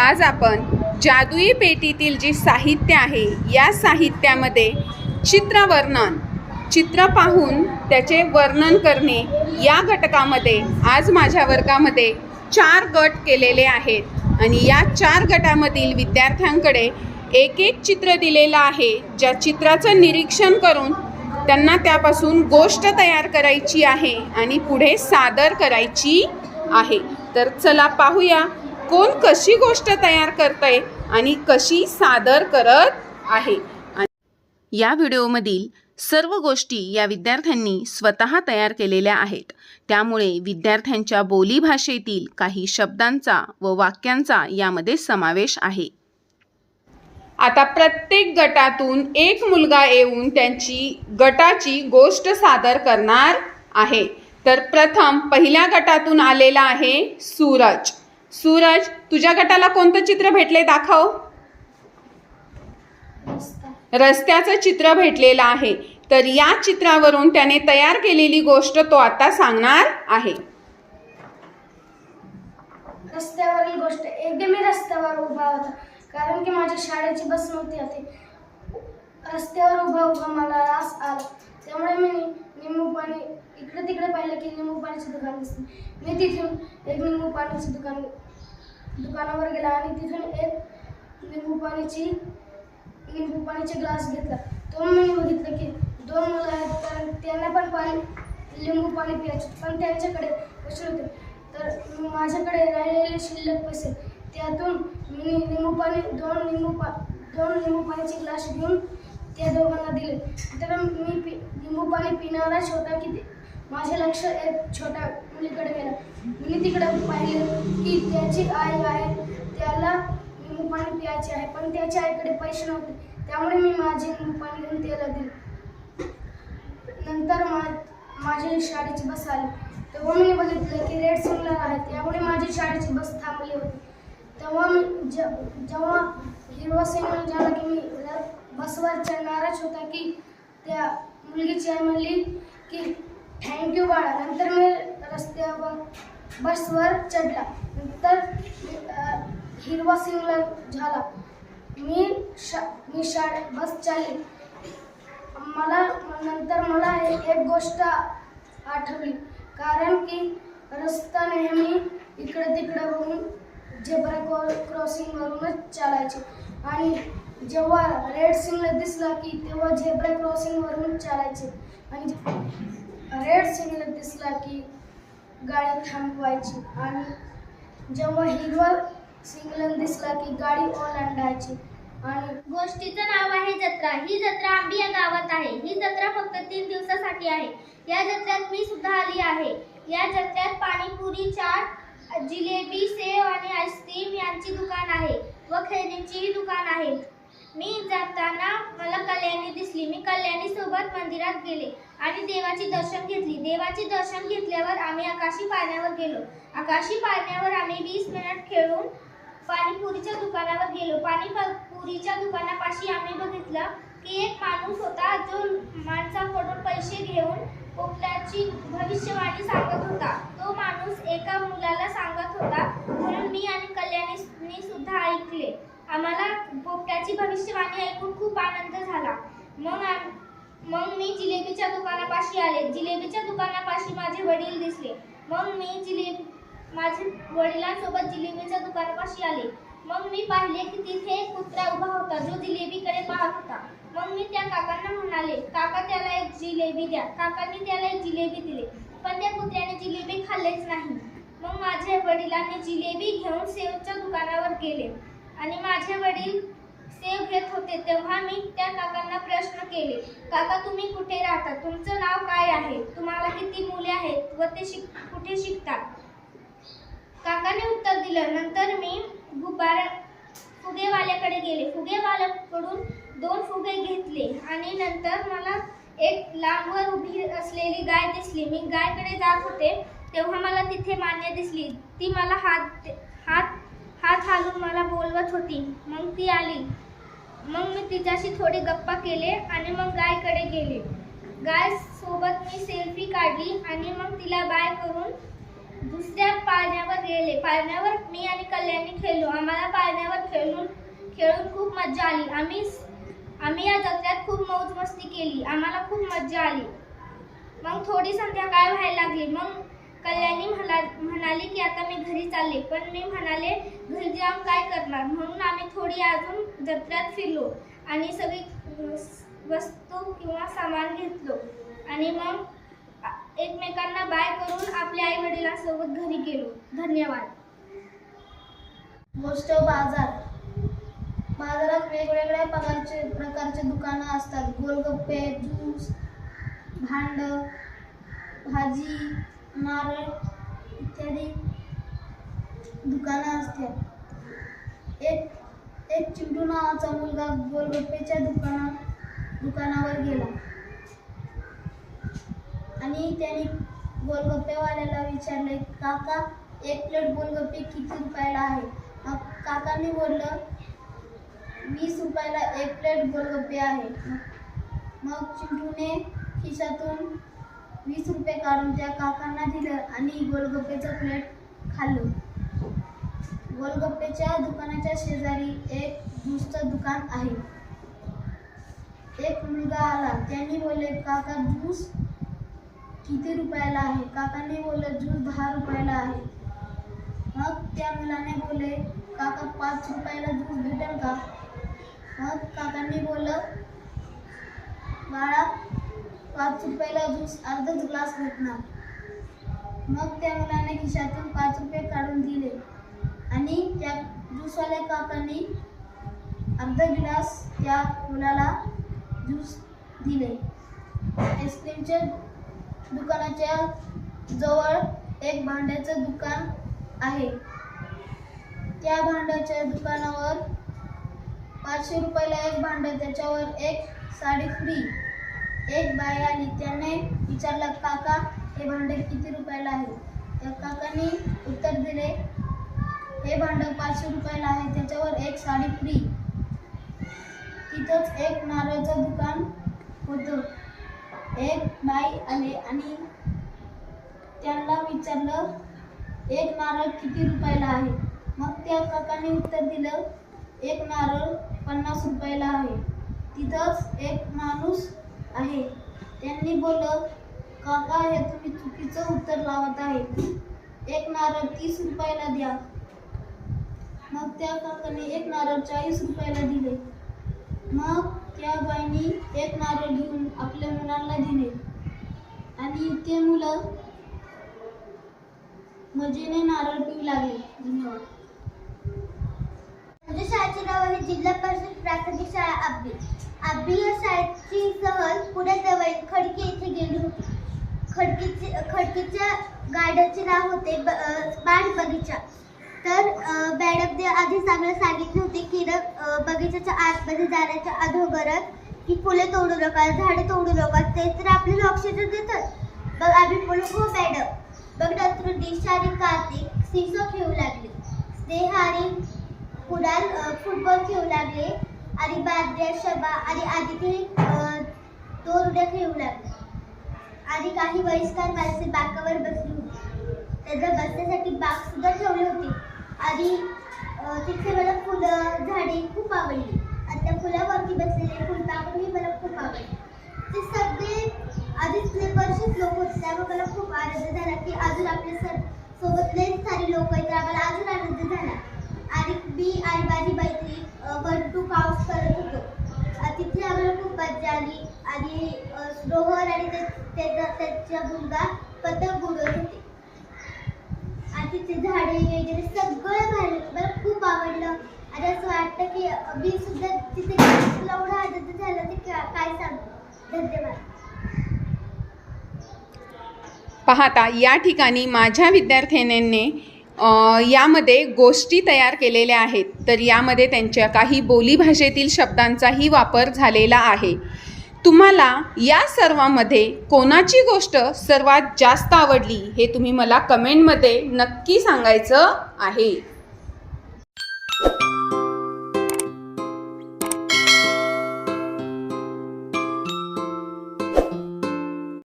आज आपण जादुई पेटीतील जे साहित्य आहे या साहित्यामध्ये चित्रवर्णन चित्र पाहून त्याचे वर्णन करणे या घटकामध्ये आज माझ्या वर्गामध्ये चार गट केलेले आहेत. आणि या चार गटामधील विद्यार्थ्यांकडे एक एक चित्र दिलेलं आहे ज्या चित्राचं निरीक्षण करून त्यांना त्यापासून गोष्ट तयार करायची आहे आणि पुढे सादर करायची आहे. तर चला पाहूया कोण कशी गोष्ट तयार करतंय आणि कशी सादर करत आहे? या व्हिडिओमधील सर्व गोष्टी या विद्यार्थ्यांनी स्वतः तयार केलेल्या आहेत. त्यामुळे विद्यार्थ्यांच्या बोलीभाषेतील काही शब्दांचा व वाक्यांचा यामध्ये समावेश आहे. आता प्रत्येक गटातून एक मुलगा येऊन त्यांची गटाची गोष्ट सादर करणार आहे. तर प्रथम पहिल्या गटातून आलेला आहे सूरज. सूरज तुझ्या गटाला कोणतं चित्र भेटले दाखव. रस्त्याचं चित्र भेटलेलं आहे. तर या चित्रावरून त्याने तयार केलेली गोष्ट तो आता सांगणार आहे. रस्त्यावरील गोष्ट एकदा मी रस्त्यावर उभा होता. कारण की माझ्या शाळेची बस नव्हती होती रस्त्यावर उभा उभा मला रास आला. त्यामुळे मी निंबू पाणी इकडे तिकडे पाहिलं की निंबू पाण्याचे दुकान दिसते. मी तिथून एक निंबू पाण्याचे दुकान दुकानावर गेला आणि तिथून एक लिंबू पाण्याची लिंबू पाण्याचे ग्लास घेतला. तो मी बघितलं की दोन मुलं आहेत तर त्यांना पण पाणी लिंबू पाणी प्यायचे पण त्यांच्याकडे पैसे होते. तर माझ्याकडे राहिलेले शिल्लक पैसे. त्यातून मी निंबू पाणी दोन निंबू पा दोन लिंबू पाण्याचे ग्लास घेऊन त्या दोघांना दिले. तर मी पि लिंबू पाणी पिणाराच होता की ते माझे लक्ष एक छोट्या मुलीकडे गेलं. मी तिकडे पाहिलं की त्याची आई आहे त्याला निंबू पाणी प्यायचे आहे पण त्याच्या आईकडे पैसे नव्हते. त्यामुळे मी माझे निंबू पाणी घेऊन त्याला दिले. नंतर मा माझी शाळेची बस आली. तेव्हा मी बघितलं की रेड सिग्नल आहे त्यामुळे माझी शाळेची बस थांबली होती. तेव्हा मी जेव्हा हिरवा सिग्नल झाला की मी बसवर चढणारच होता की त्या मुलगीची आई म्हणली की थँक्यू बाळा. नंतर मी रस्त्यावर बसवर चढला. नंतर हिरवा सिंगला झाला. मी शा मी शाळे बस चालली. मला नंतर मला एक गोष्ट आठवली. कारण की रस्ता नेहमी इकडे तिकडे होऊन झेब्रा क्रॉ क्रॉसिंगवरूनच चालायचे. आणि जेव्हा रेड सिग्नल दिसला की तेव्हा झेब्रा क्रॉसिंगवरून चालायचे. आणि रेड सिग्नल दिसला की गाडी थांबवायची आणि जेव्हा हिरवा सिग्नल दिसला की गाडी ओलांडायची आणि गोष्टीचं नाव आहे जत्रा. ही जत्रा आंबी या गावात आहे. ही जत्रा फक्त तीन दिवसासाठी आहे. या जत्रेत मी सुद्धा आली आहे. या जत्रेत पाणीपुरी चाट जिलेबी सेव आणि आईस्क्रीम यांची दुकान आहे व खेळण्यांचीही दुकान आहे. मी जाताना मला कल्याणी दिसली. मी कल्याणी सोबत मंदिरात गेले आणि देवाचे दर्शन घेतली. देवाचे दर्शन घेतल्यावर आम्ही आकाशी पाळण्यावर गेलो. आकाशी पाळण्यावर आम्ही वीस मिनिट खेळून पाणीपुरीच्या दुकानावर गेलो. पाणीपुरीच्या दुकानापाशी आम्ही बघितलं की एक माणूस होता जो माणसाकडून पैसे घेऊन पोपटाची भविष्यवाणी सांगत होता. तो माणूस एका मुलाला सांग होता म्हणून मी आणि कल्याणीने सुद्धा ऐकले आम्हाला पोपटाची भविष्यवाणी ऐकून खूप आनंद झाला. मग मग मी जिलेबीच्या दुकानापाशी आले. जिलेबीच्या दुकानापाशी माझे वडील दिसले. मग मी जिलेबी माझे वडिलांसोबत जिलेबीच्या दुकानापाशी आले. मग मी पाहिले की तिथे एक कुत्रा उभा होता जो जिलेबीकडे पाहत होता. मग मी त्या काकांना म्हणाले काका त्याला एक जिलेबी द्या. काकांनी त्याला एक जिलेबी दिले. पण त्या कुत्र्याने जिलेबी खाल्लेच नाही. मग माझ्या वडिलांनी जिलेबी घेऊन सेवच्या दुकानावर गेले. आणि माझे वडील सेव घेत होते तेव्हा मी त्या काकांना प्रश्न केले काका तुम्ही कुठे राहता? तुमचं नाव काय आहे? तुम्हाला किती मुले आहेत व ते शिक कुठे शिकतात? काकाने उत्तर दिलं नंतर मी गुब्बारा फुगेवाल्याकडे गेले. फुगेवाल्याकडून दोन फुगे घेतले आणि नंतर मला एक लांबवर उभी असलेली गाय दिसली. मी गायकडे जात होते तेव्हा मला तिथे मान्य दिसली. ती मला हात हात हात हालून मला बोलवत होती. मग ती आली. मग मी तिच्याशी थोडे गप्पा केले आणि मग गायकडे गेले. गाय सोबत मी सेल्फी काढली आणि मग तिला बाय करून दुसऱ्या पाळण्यावर गेले पाळण्यावर मी आणि कल्याणी खेळलो. आम्हाला पाळण्यावर खेळून खेळून खूप मजा आली. आम्ही आम्ही या जत्र्यात खूप मौज मस्ती केली. आम्हाला खूप मजा आली. मग थोडी संध्याकाळ व्हायला लागली. मग कल्याणी म्हणा म्हणाली की आता मी घरी चालले पण मी म्हणाले घरी जाऊन काय करणार? म्हणून आम्ही थोडी अजून जत्रेत फिरलो आणि सगळी वस्तू किंवा सामान घेतलो. आणि मग एकमेकांना बाय करून आपल्या आई वडिलांसोबत घरी गेलो. धन्यवाद. गोष्ट बाजार बाजारात वेगवेगळ्या प्रकारचे प्रकारचे दुकानं असतात. गोलगप्पे ज्यूस भांड भाजी नारळ इत्यादी दुकानं असतात. एक एक चिंटू नावाचा मुलगा गोलगप्पेच्या दुकानात दुकानावर गेला. आणि त्याने गोलगप्पेवाल्याला विचारले काका एक प्लेट गोलगप्पे किती रुपयाला आहे? मग काकांनी बोललं वीस रुपयाला एक प्लेट गोलगप्पे आहे. मग चिंटूने खिशातून वीस रुपये काढून त्या काकांना दिलं आणि गोलगप्पेचं प्लेट खाल्लं. गोलगप्पेच्या दुकानाच्या शेजारी एक ज्यूसचं दुकान आहे. एक मुलगा आला. त्यांनी बोलले काका ज्यूस किती रुपयाला आहे? काकांनी बोललं ज्यूस दहा रुपयाला आहे. मग त्या मुलाने बोलले काका पाच रुपयाला ज्यूस भेटेल का? मग काकांनी बोललं बाळा पाच रुपयाला ज्यूस अर्धा ग्लास भेटणार. मग त्या मुलाने खिशातून पाच रुपये काढून दिले. आणि त्या ज्यूसवाल्या काकांनी अर्धा गिलास त्या मुलाला ज्यूस दिले. आईस्क्रीमच्या दुकानाच्या जवळ एक भांड्याचं दुकान आहे. त्या भांड्याच्या दुकानावर पाचशे रुपयाला एक भांडं त्याच्यावर एक साडी फ्री एक बाई आली त्याने विचारलं काका हे भांडे किती रुपयाला आहे? त्या काकांनी उत्तर दिले हे भांड पाचशे रुपयाला आहे त्याच्यावर एक साडी फ्री. तिथंच एक नारळाचं दुकान होतं. एक बाई आले आणि त्यांना विचारलं एक नारळ किती रुपयाला आहे? मग त्या काकाने उत्तर दिलं एक नारळ पन्नास रुपयाला आहे. तिथंच एक माणूस आहे. त्यांनी बोललं काका हे तुम्ही चुकीचं उत्तर लावत आहे. एक नारळ तीस रुपयाला द्या. मग त्या काकाने एक नारळ चाळीस रुपयाला दिले. मग त्या बाईनी एक नारळ घेऊन आपल्या मुलांना दिले. आणि ते मुलं मजेने नारळ पिऊ लागले. धन्यवाद. माझ्या शाळेचे नाव आहे जिल्हा परिषद प्राथमिक शाळा आब्बी. आब्बी या शाळेची सहल पुण्याजवळ खडकी येथे गेली होती. खडकीचे खडकीच्या गार्डनचे नाव होते बाण बगीचा. तर मॅडमने आधी चांगलं सांगितले होते की न अं, बगीच्याच्या आतमध्ये जाण्याच्या अधोगरच की फुले तोडू नका झाडे तोडू नका ते तर आपल्याला ऑक्सिजन देतात. मग आम्ही बोलू हो मॅडम. मग नंतर दिशा आणि कार्तिक सिसो खेळू लागले. स्नेहा आणि कुणाल फुटबॉल खेळू लागले. आणि बाद्या शबा आणि आदिती तो हृदयात येऊ खेळू आणि काही वयस्कर माणसे बाकावर बसली होती. त्यांना बसण्यासाठी बाग सुद्धा ठेवली होती. आणि तिथे मला फुलं झाडे खूप आवडली. आणि त्या फुलावरती बसलेले फुलपाखरूही मला खूप आवडले. ते सगळे आधीच परिचित लोक होते त्यामुळे मला खूप आनंद झाला की अजून आपल्या सर सोबत लई सारे लोक आहेत तर आम्हाला अजून आनंद झाला. आणि मी आणि माझी मैत्री वन टू काउंट करत होतो. तिथे आम्हाला खूप मजा आली. आणि अ, रोहन आणि त्याचा त्याचा मुलगा पतंग उडवत होते. आणि तिथे झाडे वगैरे सगळं भारी मला खूप आवडलं. आणि असं वाटतं की मी सुद्धा तिथे एवढा आनंद झाला ते काय सांगू? धन्यवाद. पाहता या ठिकाणी माझ्या विद्यार्थिनींनी यामध्ये गोष्टी तयार केलेल्या आहेत. तर यामध्ये त्यांच्या काही बोलीभाषेतील शब्दांचाही वापर झालेला आहे. तुम्हाला या सर्वामध्ये कोणाची गोष्ट सर्वात जास्त आवडली हे तुम्ही मला कमेंटमध्ये नक्की सांगायचं आहे.